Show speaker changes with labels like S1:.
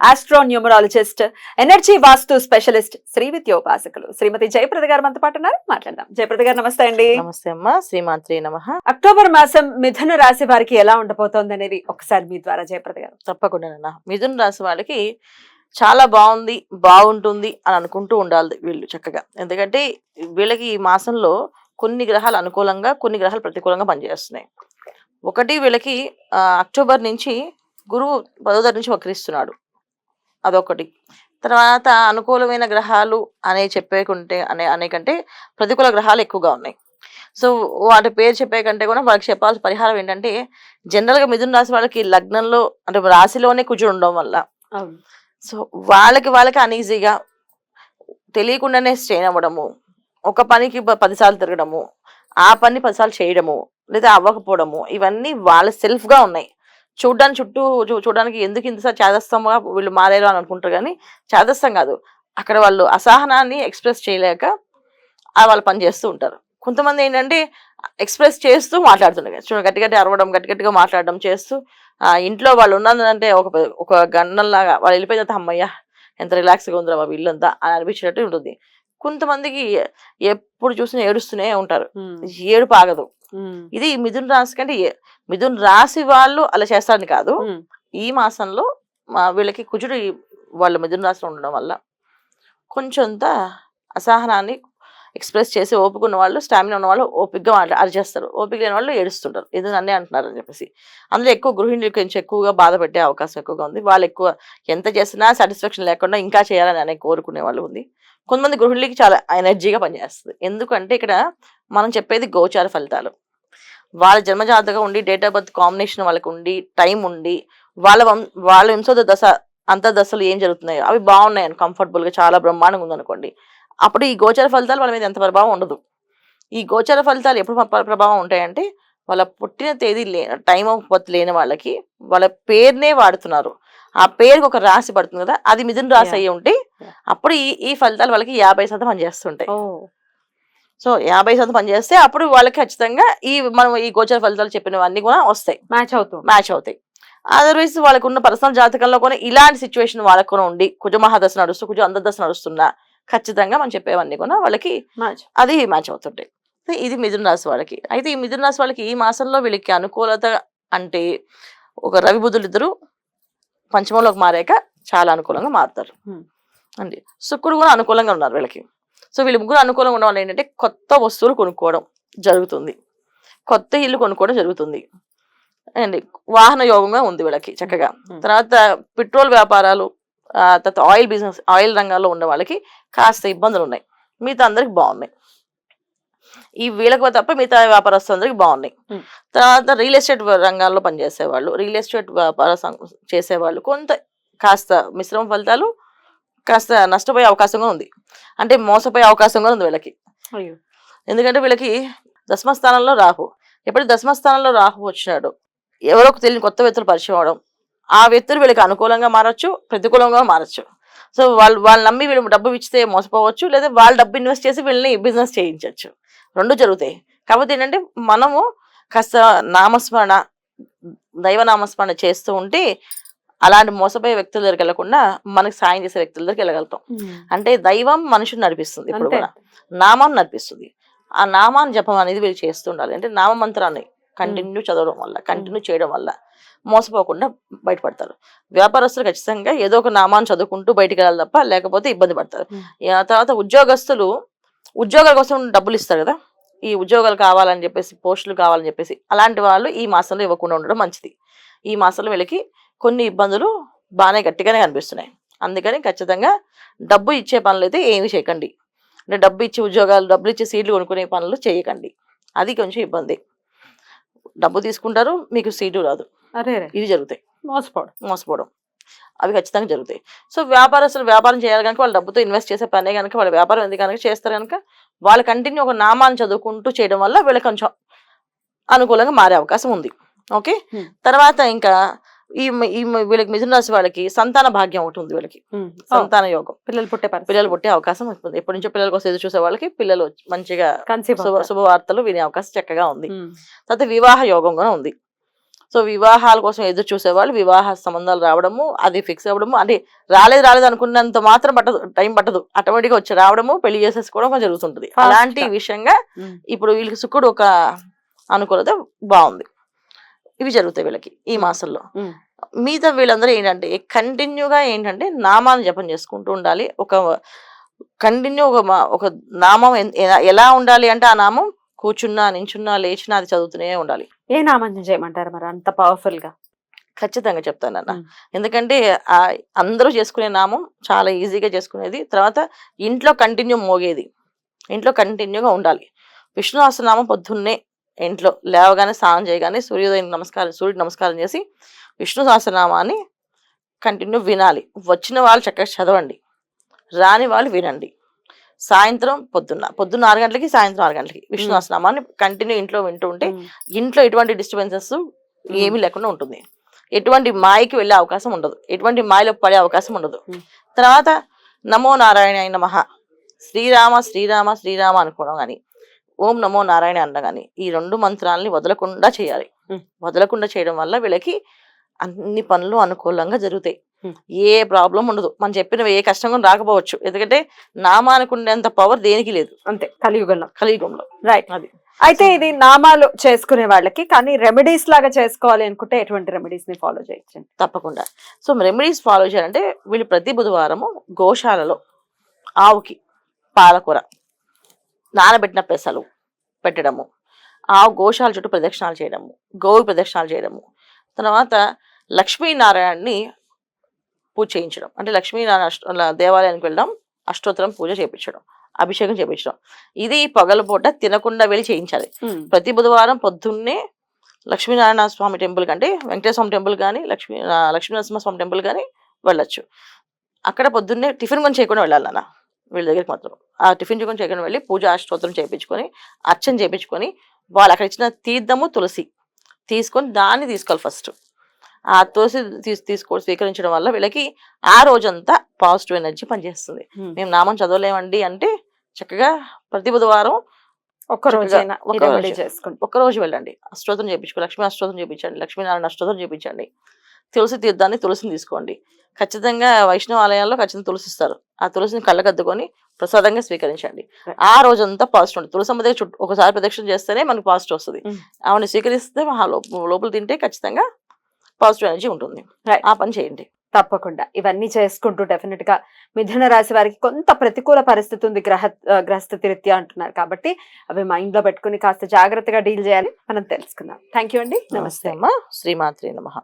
S1: astro numerologist energy vastu specialist Shri విద్యోపాసకులు Shrimati Jayaprada garu మనతో పాటు ఉన్నారు. మాట్లాడదాం. జయప్రద గారు నమస్తే అండి.
S2: నమస్తే అమ్మా. శ్రీమాత్రి నమ.
S1: అక్టోబర్ మాసం మిథున రాశి వారికి ఎలా ఉండబోతోంది అనేది ఒకసారి మీ ద్వారా జయప్రద గారు.
S2: తప్పకుండా మిథున రాశి వాళ్ళకి చాలా బాగుంది బాగుంటుంది అని అనుకుంటూ ఉండాలి వీళ్ళు చక్కగా. ఎందుకంటే వీళ్ళకి ఈ మాసంలో కొన్ని గ్రహాలు అనుకూలంగా కొన్ని గ్రహాలు ప్రతికూలంగా పనిచేస్తున్నాయి. ఒకటి వీళ్ళకి అక్టోబర్ నుంచి గురువు పదో నుంచి వక్రిస్తున్నాడు. అదొకటి. తర్వాత అనుకూలమైన గ్రహాలు అనే చెప్పేకుంటే అనే అనే కంటే ప్రతికూల గ్రహాలు ఎక్కువగా ఉన్నాయి. సో వాటి పేరు చెప్పే కంటే కూడా వాళ్ళకి చెప్పాల్సిన పరిహారం ఏంటంటే జనరల్గా మిథున రాశి వాళ్ళకి లగ్నంలో అంటే రాశిలోనే కూర్చొని ఉండడం వల్ల. సో వాళ్ళకి వాళ్ళకి అనీజీగా తెలియకుండానే స్ట్రెయిన్ అవ్వడము ఒక పనికి పదిసార్లు తిరగడము ఆ పని పదిసార్లు చేయడము లేదా అవ్వకపోవడము ఇవన్నీ వాళ్ళ సెల్ఫ్గా ఉన్నాయి. చూడ్డానికి చుట్టూ చూడడానికి ఎందుకు ఇంతసారి చాదస్తంగా వీళ్ళు మారారు అని అనుకుంటారు కానీ చాదస్తం కాదు. అక్కడ వాళ్ళు అసహనాన్ని ఎక్స్ప్రెస్ చేయలేక వాళ్ళు పని చేస్తూ ఉంటారు. కొంతమంది ఏంటంటే ఎక్స్ప్రెస్ చేస్తూ మాట్లాడుతుంటారు. చూడ గట్టి గట్టి అరవడం గట్టి గట్టిగా మాట్లాడడం చేస్తూ ఇంట్లో వాళ్ళు ఉన్నదంటే ఒక ఒక గన్నంలాగా వాళ్ళు వెళ్ళిపోయిన తర్వాత అమ్మయ్య ఎంత రిలాక్స్గా ఉందిరా బాబు ఇల్లంతా అని అనిపించినట్టు ఉంటుంది. కొంతమందికి ఎప్పుడు చూసినా ఏడుస్తూనే ఉంటారు. ఏడుపు ఆగదు. ఇది మిథున్ రాశి కంటే మిథున్ రాశి వాళ్ళు అలా చేస్తారని కాదు. ఈ మాసంలో వీళ్ళకి కుజుడు వాళ్ళ మిథున రాశిలో ఉండడం వల్ల కొంచెంత అసహనాన్ని ఎక్స్ప్రెస్ చేసి ఓపిక ఉన్న వాళ్ళు స్టామినా ఉన్న వాళ్ళు ఓపికగా అరిచేస్తారు ఓపిక లేని వాళ్ళు ఏడుస్తుంటారు. ఇది నన్నే అంటున్నారు అని చెప్పేసి. అందులో ఎక్కువ గృహిణులు కొంచెం ఎక్కువగా బాధ పెట్టే అవకాశం ఎక్కువగా ఉంది. వాళ్ళు ఎక్కువ ఎంత చేసినా సాటిస్ఫాక్షన్ లేకుండా ఇంకా చేయాలని అనే కోరుకునే వాళ్ళు ఉంది. కొంతమంది గృహిణులకి చాలా ఎనర్జీగా పనిచేస్తుంది. ఎందుకంటే ఇక్కడ మనం చెప్పేది గోచార ఫలితాలు. వాళ్ళ జన్మజాతకం ఉండి డేట్ ఆఫ్ బర్త్ కాంబినేషన్ వాళ్ళకి ఉండి టైం ఉండి వాళ్ళ వాళ్ళ వంశోద దశ అంత దశలు ఏం జరుగుతున్నాయో అవి బాగున్నాయి కంఫర్టబుల్గా చాలా బ్రహ్మాండంగా ఉందనుకోండి. అప్పుడు ఈ గోచర ఫలితాలు వాళ్ళ మీద ఎంత ప్రభావం ఉండదు. ఈ గోచర ఫలితాలు ఎప్పుడు ప్ర- ప్రభావం ఉంటాయంటే వాళ్ళ పుట్టిన తేదీ లే టైం ఆఫ్ బర్త్ లేని వాళ్ళకి వాళ్ళ పేరునే వాడుతున్నారు. ఆ పేరుకి ఒక రాశి పడుతుంది కదా అది మిథున రాశి. అయ్యి ఉంటే. అప్పుడు ఈ ఈ ఫలితాలు వాళ్ళకి యాభై శాతం పనిచేస్తుంటాయి. సో యాభై శాతం పనిచేస్తే అప్పుడు వాళ్ళకి ఖచ్చితంగా ఈ మనం ఈ గోచర ఫలితాలు చెప్పినవన్నీ కూడా వస్తాయి.
S1: మ్యాచ్ అవుతుంది
S2: మ్యాచ్ అవుతాయి. అదర్వైజ్ వాళ్ళకు ఉన్న పర్సనల్ జాతకంలో కూడా ఇలాంటి సిచ్యువేషన్ వాళ్ళకు కూడా ఉండి కుజ మహాదశ నడుస్తూ కుజ అంతర్దశ నడుస్తున్నా ఖచ్చితంగా మనం చెప్పేవన్నీ కూడా వాళ్ళకి
S1: మ్యాచ్
S2: అది మ్యాచ్ అవుతుంటాయి. సో ఇది మిథున రాశి వాళ్ళకి. అయితే ఈ మిథున రాశి వాళ్ళకి ఈ మాసంలో వీళ్ళకి అనుకూలత అంటే ఒక రవి బుధులు ఇద్దరు పంచమంలోకి మారాక చాలా అనుకూలంగా మారుతారు.
S1: Hmm.
S2: అండి. శుక్రుడు కూడా అనుకూలంగా ఉన్నారు వీళ్ళకి. సో వీళ్ళు ముగ్గురు అనుకూలంగా ఉన్న వాళ్ళు ఏంటంటే కొత్త వస్తువులు కొనుక్కోవడం జరుగుతుంది. కొత్త ఇల్లు కొనుక్కోవడం జరుగుతుంది. అండి వాహన యోగంగా ఉంది వీళ్ళకి చక్కగా.
S1: Hmm.
S2: తర్వాత పెట్రోల్ వ్యాపారాలు తర్వాత ఆయిల్ బిజినెస్ ఆయిల్ రంగాల్లో ఉన్న వాళ్ళకి కాస్త ఇబ్బందులు ఉన్నాయి. మిగతా అందరికి బాగున్నాయి. ఈ వీళ్ళకి తప్ప మిగతా వ్యాపారస్తులందరికీ బాగున్నాయి.
S1: Hmm.
S2: తర్వాత రియల్ ఎస్టేట్ రంగాల్లో పనిచేసేవాళ్ళు. రియల్ ఎస్టేట్ వ్యాపార చేసేవాళ్ళు. కొంత కాస్త మిశ్రమ ఫలితాలు కాస్త నష్టపోయే అవకాశంగా ఉంది. అంటే మోసపోయే అవకాశం కూడా ఉంది వీళ్ళకి. ఎందుకంటే వీళ్ళకి దశమ స్థానంలో రాహు. ఎప్పుడు దశమ స్థానంలో రాహు వచ్చినాడు ఎవరో తెలియని కొత్త వ్యక్తులు పరిచయం అవడం ఆ వ్యక్తులు వీళ్ళకి అనుకూలంగా మారచ్చు ప్రతికూలంగా మారచ్చు. సో వాళ్ళు వాళ్ళు నమ్మి వీళ్ళు డబ్బు ఇచ్చితే మోసపోవచ్చు లేదా వాళ్ళు డబ్బు ఇన్వెస్ట్ చేసి వీళ్ళని బిజినెస్ చేయించవచ్చు రెండు జరుగుతాయి. కాకపోతే ఏంటంటే మనము కాస్త నామస్మరణ దైవ నామస్మరణ చేస్తూ ఉంటే అలాంటి మోసపోయే వ్యక్తుల దగ్గరికి వెళ్ళకుండా మనకి సాయం చేసే వ్యక్తుల దగ్గరికి వెళ్ళగలుగుతాం. అంటే దైవం మనుషుని నడిపిస్తుంది ఇప్పుడు కూడా. నామం నడిపిస్తుంది. ఆ నామాన్ని జపం అనేది వీళ్ళు చేస్తూ ఉండాలి. అంటే నామ మంత్రాన్ని కంటిన్యూ చదవడం వల్ల కంటిన్యూ చేయడం వల్ల మోసపోకుండా బయటపడతారు. వ్యాపారస్తులు ఖచ్చితంగా ఏదో ఒక నామాన్ని చదువుకుంటూ బయటికి వెళ్ళాలి తప్ప లేకపోతే ఇబ్బంది పడతారు. ఆ తర్వాత ఉద్యోగస్తులు ఉద్యోగాల కోసం డబ్బులు ఇస్తారు కదా. ఈ ఉద్యోగాలు కావాలని చెప్పేసి పోస్టులు కావాలని చెప్పేసి అలాంటి వాళ్ళు ఈ మాసంలో ఇవ్వకుండా ఉండడం మంచిది. ఈ మాసంలో వీళ్ళకి కొన్ని ఇబ్బందులు బాగానే గట్టిగానే కనిపిస్తున్నాయి. అందుకని ఖచ్చితంగా డబ్బు ఇచ్చే పనులు అయితే ఏమి చేయకండి. అంటే డబ్బు ఇచ్చి ఉద్యోగాలు డబ్బులు ఇచ్చి సీట్లు కొనుక్కునే పనులు చేయకండి. అది కొంచెం ఇబ్బంది. డబ్బు తీసుకుంటారు మీకు సీటు రాదు.
S1: అరే
S2: ఇది జరుగుతాయి.
S1: మోసపోవడం.
S2: మోసపోవడం. అవి ఖచ్చితంగా జరుగుతాయి. సో వ్యాపారస్తులు వ్యాపారం చేయాలి కనుక వాళ్ళు డబ్బుతో ఇన్వెస్ట్ చేసే పనే కనుక వాళ్ళ వ్యాపారం ఎందుకు కనుక చేస్తారు కనుక వాళ్ళు కంటిన్యూ ఒక నామాన్ని చదువుకుంటూ చేయడం వల్ల వీళ్ళకి కొంచెం అనుకూలంగా మారే అవకాశం ఉంది. ఓకే. తర్వాత ఇంకా ఈ వీళ్ళకి మిథున రాశి వాళ్ళకి సంతాన భాగ్యం ఒకటి ఉంది వీళ్ళకి. సంతాన యోగం
S1: పిల్లలు పుట్టే
S2: పిల్లలు పుట్టే అవకాశం ఉంటుంది ఎప్పటి నుంచో పిల్లల కోసం ఎదురు చూసే వాళ్ళకి పిల్లలు మంచిగా. శుభవార్తలు వినే అవకాశం చక్కగా ఉంది. తర్వాత వివాహ యోగం కూడా ఉంది సో వివాహాల కోసం ఎదురు చూసే వాళ్ళు వివాహ సంబంధాలు రావడము అది ఫిక్స్ అవ్వడము అంటే రాలేదు రాలేదు అనుకున్నంత మాత్రం పట్టదు టైం పట్టదు ఆటోమేటిక్గా వచ్చి రావడము పెళ్ళి చేసేసుకోవడం జరుగుతుంటుంది అలాంటి. విషయంగా. ఇప్పుడు వీళ్ళకి శుక్రుడు ఒక అనుకూలత బాగుంది ఇవి జరుగుతాయి వీళ్ళకి ఈ మాసంలో. మిగతా వీళ్ళందరూ ఏంటంటే కంటిన్యూగా ఏంటంటే నామాన్ని జపం చేసుకుంటూ ఉండాలి. ఒక కంటిన్యూ ఒక మా- ఒక నామం ఎలా- ఉండాలి అంటే ఆ నామం కూర్చున్నా నించున్నా లేచినా అది చదువుతూనే ఉండాలి.
S1: ఏ నామం చేయమంటారు మరి అంత పవర్ఫుల్గా?
S2: ఖచ్చితంగా చెప్తానన్న
S1: మ్మ్.
S2: ఎందుకంటే ఆ అందరూ చేసుకునే నామం చాలా ఈజీగా చేసుకునేది. తర్వాత ఇంట్లో కంటిన్యూ మోగేది. ఇంట్లో కంటిన్యూగా ఉండాలి. విష్ణు సహస్రనామం పొద్దున్నే ఇంట్లో లేవగానే స్నానం చేయగానే సూర్యోదయం నమస్కారం సూర్యుడు నమస్కారం చేసి విష్ణు సహస్రనామాన్ని కంటిన్యూ వినాలి. వచ్చిన వాళ్ళు చక్కగా చదవండి. రాని వాళ్ళు వినండి. సాయంత్రం పొద్దున్న పొద్దున్న ఆరు గంటలకి సాయంత్రం ఆరు గంటలకి విష్ణు. సహస్రనామాన్ని కంటిన్యూ ఇంట్లో వింటూ ఉంటే. ఇంట్లో ఎటువంటి డిస్టర్బెన్సెస్ ఏమీ లేకుండా ఉంటుంది. ఎటువంటి మాయకి వెళ్ళే అవకాశం ఉండదు. ఎటువంటి మాయలో పడే అవకాశం ఉండదు. తర్వాత నమో నారాయణ నమః. శ్రీరామ శ్రీరామ శ్రీరామ అనుకోవడం కానీ ఓం నమో నారాయణ అన్న కానీ ఈ రెండు మంత్రాలని వదలకుండా చేయాలి. వదలకుండా చేయడం వల్ల వీళ్ళకి అన్ని పనులు అనుకూలంగా జరుగుతాయి. ఏ ప్రాబ్లం ఉండదు. మనం చెప్పినవి ఏ కష్టం కూడా రాకపోవచ్చు. ఎందుకంటే నామానికి ఉండేంత పవర్ దేనికి లేదు.
S1: అంతే. కలియుగంలో.
S2: కలియుగంలో.
S1: రైట్
S2: అది.
S1: అయితే ఇది నామాలు చేసుకునే వాళ్ళకి కానీ రెమెడీస్ లాగా చేసుకోవాలి అనుకుంటే ఎటువంటి రెమెడీస్ని ఫాలో చేయొచ్చండి
S2: తప్పకుండా. సో రెమెడీస్ ఫాలో చేయాలంటే వీళ్ళు ప్రతి బుధవారము గోశాలలో ఆవుకి పాలకూర నానబెట్టిన పెసలు పెట్టడము ఆవు గోశాల చుట్టూ ప్రదక్షిణాలు చేయడము గోవు ప్రదక్షిణాలు చేయడము తర్వాత లక్ష్మీనారాయణని పూజ చేయించడం. అంటే లక్ష్మీనారాయణ దేవాలయానికి వెళ్ళడం అష్టోత్తరం పూజ చేయించడం అభిషేకం చేయించడం. ఇది పగలపూట తినకుండా వెళ్ళి చేయించాలి. ప్రతి బుధవారం పొద్దున్నే లక్ష్మీనారాయణ స్వామి టెంపుల్ కంటే వెంకటేశ్వర స్వామి టెంపుల్ కానీ లక్ష్మీ ఆ, లక్ష్మీనరసింహ స్వామి టెంపుల్ కానీ వెళ్ళొచ్చు. అక్కడ పొద్దున్నే టిఫిన్ కొని చేయకుండా వెళ్ళాలి నాన్న. వీళ్ళ దగ్గరికి మాత్రం. ఆ టిఫిన్ కొని చేయకుండా వెళ్ళి పూజ అష్టోత్తరం చేయించుకొని అర్చన చేయించుకొని వాళ్ళు అక్కడ ఇచ్చిన తీర్థము తులసి. తీసుకొని దాన్ని తీసుకోవాలి ఫస్ట్. ఆ తులసి తీసు తీసుకో స్వీకరించడం వల్ల వీళ్ళకి ఆ రోజంతా పాజిటివ్ ఎనర్జీ పనిచేస్తుంది. మేము నామం చదవలేమండి అంటే చక్కగా ప్రతి బుధవారం
S1: ఒక్క
S2: రోజు. ఒక్క రోజు వెళ్ళండి. అష్టోత్తరం చేయించుకో లక్ష్మీ అష్టోత్తరం చేయించండి లక్ష్మీనారాయణ అష్టోత్తరం చేయించండి తులసి తీర్థాన్ని తులసిని తీసుకోండి. ఖచ్చితంగా వైష్ణవ ఆలయాల్లో ఖచ్చితంగా తులసి ఇస్తారు ఆ తులసిని కళ్ళకద్దుకొని ప్రసాదంగా స్వీకరించండి. ఆ రోజంతా పాజిటివ్ ఉంటుంది తులసమ్మ దగ్గర చుట్టూ ఒకసారి ప్రదక్షిణ చేస్తేనే మనకు పాజిటివ్ వస్తుంది.
S1: Mm.
S2: ఆవిడ స్వీకరిస్తే లోపల తింటే ఖచ్చితంగా పాజిటివ్ ఎనర్జీ ఉంటుంది. ఆ పని చేయండి.
S1: తప్పకుండా. ఇవన్నీ చేసుకుంటూ డెఫినెట్గా మిథున రాశి వారికి కొంత ప్రతికూల పరిస్థితి ఉంది గ్రహ గ్రహస్థితి రీత్యా అంటున్నారు. కాబట్టి అవి మైండ్లో పెట్టుకుని కాస్త జాగ్రత్తగా డీల్ చేయాలి. మనం తెలుసుకుందాం. థ్యాంక్ యూ అండి.
S2: నమస్తే
S1: నమస్తే.
S2: అమ్మ. శ్రీమాత్రి నమః.